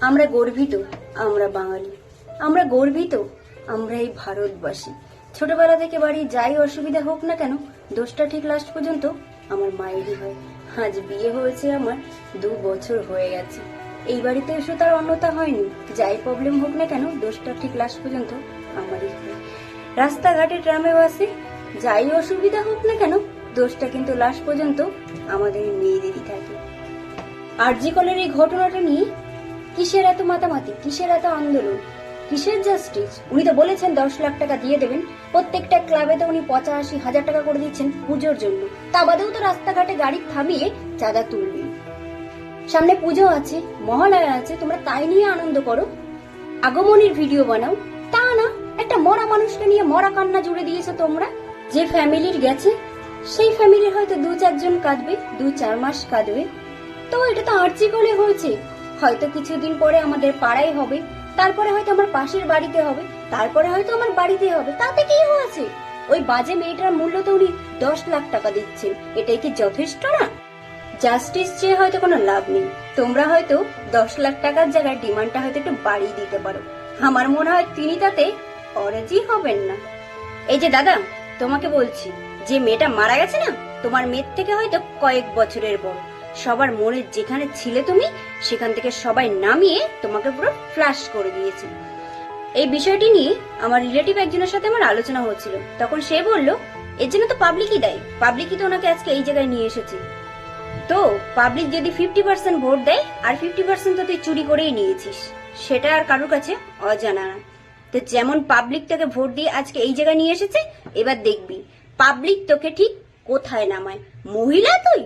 আমরা গর্বিত আমরা বাঙালি। আমরা গর্বিত আমরা এই ভারতবাসী। ছোটবেলা থেকে বাড়ি যাই অসুবিধা হোক না কেন, দোষটা ঠিক লাস্ট পর্যন্ত আমার মায়েরই হয়। আজ বিয়ে হয়েছে আমার, দু বছর হয়ে গেছে। এই বাড়িতে এসে তার অন্যতা হয়নি। যাই প্রবলেম হোক না কেন, দোষটা ঠিক লাস্ট পর্যন্ত আমারই হয়। রাস্তাঘাটে ট্রামে বাসে যাই অসুবিধা হোক না কেন, দোষটা কিন্তু লাস্ট পর্যন্ত আমাদের মেয়েদেরই থাকে। আরজি কলের এই ঘটনাটা নিয়ে কিসের এত মাতামাতি? কিসের এত আন্দোলন? কিসের জাস্টিস উনি তো বলেছেন দশ লাখ টাকা দিয়ে দেবেন। প্রত্যেকটা ক্লাবে তো উনি পঁচাশি হাজার টাকা করে দিচ্ছেন পুজোর জন্য। তা বাদেও তো রাস্তাঘাটে গাড়ি থামিয়ে চাঁদা তুলবেন সামনে পুজো আছে, মহালয়া আছে, তোমরা তাই নিয়ে আনন্দ করো। আগমনীর ভিডিও বানাও। তা না, একটা মরা মানুষকে নিয়ে মরা কান্না জুড়ে দিয়েছ তোমরা। যে ফ্যামিলির গেছে, সেই ফ্যামিলির হয়তো দু চারজন কাঁদবে দু চার মাস কাঁদবে। তো এটা তো আর্জি কলে হয়েছে। হয়তো কিছুদিন পরে আমাদের পাড়ায় হবে, তারপরে হয়তো আমার পাশের বাড়িতে হবে, তারপরে হয়তো আমার বাড়িতে হবে, তাতে কি হয়েছে? ওই বাজে মেয়েটার মূল্য তো উনি দশ লাখ টাকা দিচ্ছেন, এটাই কি যথেষ্ট না? জাস্টিস চেয়ে হয়তো কোনো লাভ নেই, তোমরা হয়তো দশ লাখ টাকার জায়গায় ডিমান্ডটা হয়তো একটু বাড়িয়ে দিতে পারো। আমার মনে হয় তিনি তাতে অরাজি হবেন না। এই যে দাদা, তোমাকে বলছি, যে মেয়েটা মারা গেছে না, তোমার মেয়ের থেকে হয়তো কয়েক বছরের বড়। সবার মনে যেখানে ছিলে তুমি, সেখান থেকে সবাই নামিয়ে তোমাকে পুরো ফ্ল্যাশ করে দিয়েছে। এই বিষয়টি নিয়ে আমার রিলেটিভ একজনের সাথে আমার আলোচনা হচ্ছিল। তখন সে বলল, এর জন্য তো পাবলিকই দেয়। পাবলিকই তো ওনাকে আজকে এই জায়গায় নিয়ে এসেছে। তো পাবলিক যদি ফিফটি পার্সেন্ট ভোট দেয়, আর ফিফটি পার্সেন্ট তো তুই চুরি করেই নিয়েছিস। সেটা আর কারোর কাছে অজানা না। তো যেমন পাবলিক তোকে ভোট দিয়ে আজকে এই জায়গায় নিয়ে এসেছে, এবার দেখবি। পাবলিক তোকে ঠিক কোথায় নামায়? মহিলা তুই?